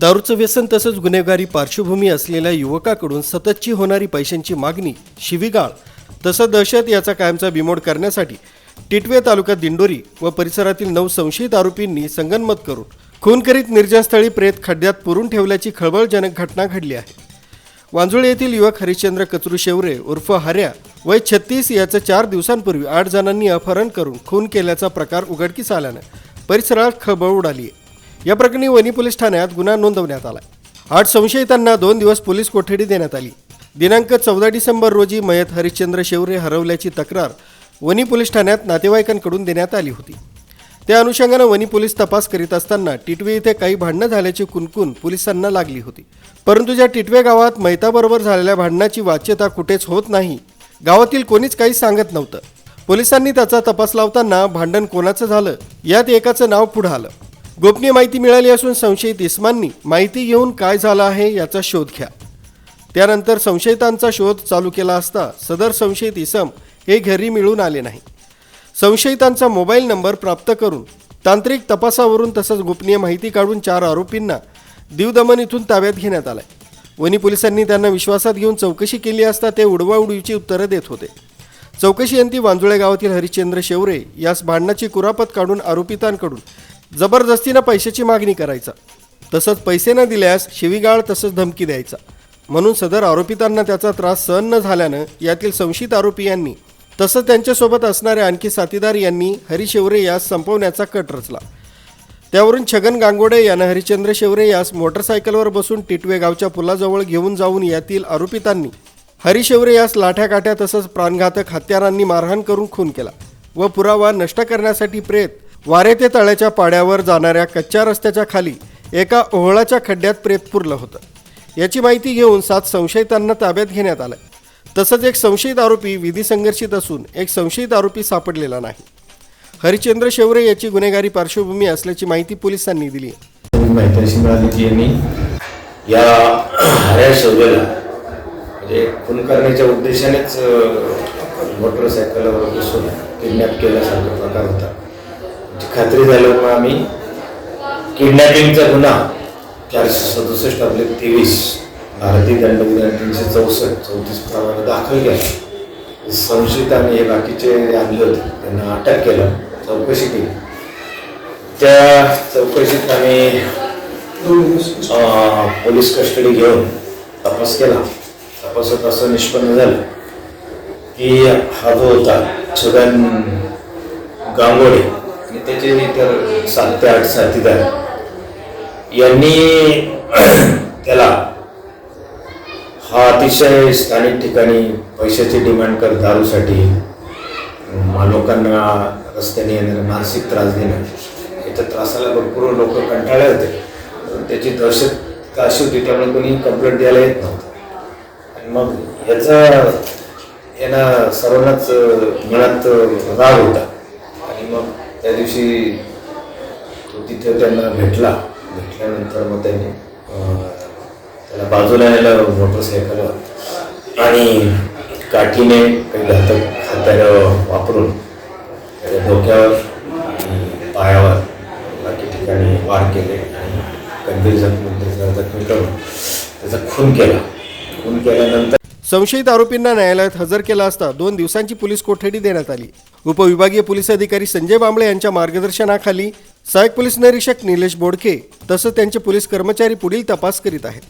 दारूचं व्यसन तसंच गुन्हेगारी पार्श्वभूमी असलेल्या युवकाकडून सततची होणारी पैशांची मागणी शिवीगाळ तसं दहशत याचा कायमचा बिमोड करण्यासाठी टिटवे तालुक्यात दिंडोरी व परिसरातील नऊ संशयित आरोपींनी संगनमत करून खून करीत निर्जनस्थळी प्रेत खड्ड्यात पुरून ठेवल्याची खळबळजनक घटना घडली आहे. वांजुळे येथील युवक हरिश्चंद्र कचरू शेवरे उर्फ हऱ्या वय छत्तीस याचं चार दिवसांपूर्वी आठ जणांनी अपहरण करून खून केल्याचा प्रकार उघडकीस आल्यानं परिसरात खळबळ उडाली आहे. या प्रकरणी वनी पोलीस ठाण्यात गुन्हा नोंदवण्यात आला आठ संशयितांना दोन दिवस पोलीस कोठडी देण्यात आली. दिनांक चौदा डिसेंबर रोजी मयत हरिश्चंद्र शेवरे हरवल्याची तक्रार वनी पोलीस ठाण्यात नातेवाईकांकडून देण्यात आली होती. त्या अनुषंगानं वनी पोलीस तपास करीत असताना टिटवे इथे काही भांडणं झाल्याची कुणकुण पोलिसांना लागली होती. परंतु ज्या टिटवे गावात मैताबरोबर झालेल्या भांडणाची वाच्यता कुठेच होत नाही गावातील कोणीच काही सांगत नव्हतं. पोलिसांनी त्याचा तपास लावताना भांडण कोणाचं झालं यात एकाचं नाव पुढं आलं. गोपनीय माहिती मिळाली असून संशयित इस्मांनी माहिती घेऊन काय झालं आहे याचा शोध घ्या. त्यानंतर संशयितांचा शोध चालू केला असता सदर संशयित इसम हे घरी मिळून आले नाही. संशयितांचा मोबाईल नंबर प्राप्त करून तांत्रिक तपासावरून तसंच गोपनीय माहिती काढून चार आरोपींना दीवदमन इथून ताब्यात घेण्यात आलाय. वनी पोलिसांनी त्यांना विश्वासात घेऊन चौकशी केली असता ते उडवाउडवीची उत्तरं देत होते. चौकशी अंती वांजुळे गावातील हरिश्चंद्र शेवरे यास भांडणाची कुरापत काढून आरोपितांकडून जबरदस्तीनं पैशाची मागणी करायचा. तसंच पैसे न दिल्यास शिवीगाळ तसंच धमकी द्यायचा. म्हणून सदर आरोपितांना त्याचा त्रास सहन न झाल्यानं यातील संशयित आरोपी यांनी तसंच त्यांच्यासोबत असणारे आणखी साथीदार यांनी हरिशेवरे यास संपवण्याचा कट रचला. त्यावरून छगन गांगोडे यानं हरिचंद्र शेवरे यास मोटरसायकलवर बसून टिटवे गावच्या पुलाजवळ घेऊन जाऊन यातील आरोपितांनी हरिशेवरे यास लाठ्या काठ्या तसंच प्राणघातक हत्यारांनी मारहाण करून खून केला व पुरावा नष्ट करण्यासाठी प्रेत वारे ते तळ्याच्या पाड्यावर जाणाऱ्या कच्च्या रस्त्याच्या खाली एका ओहळाच्या खड्ड्यात प्रेत पुरलं होतं. याची माहिती घेऊन सात संशयितांना ताब्यात घेण्यात आलं तसंच एक संशयित आरोपी विधी संघर्षित असून एक संशयित आरोपी सापडलेला नाही. हरिचंद्र शेवरे याची गुन्हेगारी पार्श्वभूमी असल्याची माहिती पोलिसांनी दिली माहिती अशी मिळाली की यांनी या हऱ्या शोधेला म्हणजे खून करण्याच्या उद्देशानेच मोटरसायकलवर बसून किडनॅप केल्यासारखा प्रकार होता. खात्री झालो मग आम्ही. किडनॅपिंगचा गुन्हा. चारशे सदुसष्ट आपले तेवीस. भारतीय दंडविधान तीनशे चौसष्ट. चौतीस प्रमाणे दाखल केला. संशयित आम्ही हे बाकीचे आणले होते त्यांना अटक केलं. चौकशी केली. त्या चौकशीत आम्ही पोलीस कस्टडी घेऊन तपास केला. तपासात असं निष्पन्न झालं की हा जो होता छगन गांगोडे आणि त्याचे इतर सात ते आठ साथीदार यांनी त्याला हा अतिशय स्थानिक ठिकाणी पैशाची डिमांड कर दारूसाठी लोकांना रस्त्याने येणारे मानसिक त्रास देणं याच्या त्रासाला भरपूर लोक कंटाळले होते. त्याची दहशत अशी होती त्यामुळे कोणी कंप्लेंट द्यायला येत नव्हतं. आणि मग ह्याचा यांना सर्वांनाच मनात राग होता. त्या दिवशी तो तिथे त्यांना भेटला. भेटल्यानंतर मग त्यांनी त्याला बाजूला यायला मोटरसायकल आणि काठीने काही घातक हत्यारं वापरून त्याच्या डोक्यावर आणि पायावर बाकी ठिकाणी वार केले आणि गंभीर जखमी जखमी करून त्याचा खून केला. खून केल्यानंतर संशयित आरोपींना न्यायालयात हजर केला असता दोन दिवसांची पोलीस कोठडी देण्यात आली. उपविभागीय पोलीस अधिकारी संजय बांबळे यांच्या मार्गदर्शनाखाली सहाय्यक पोलीस निरीक्षक निलेश बोडके तसंच त्यांचे पोलीस कर्मचारी पुढील तपास करीत आहेत.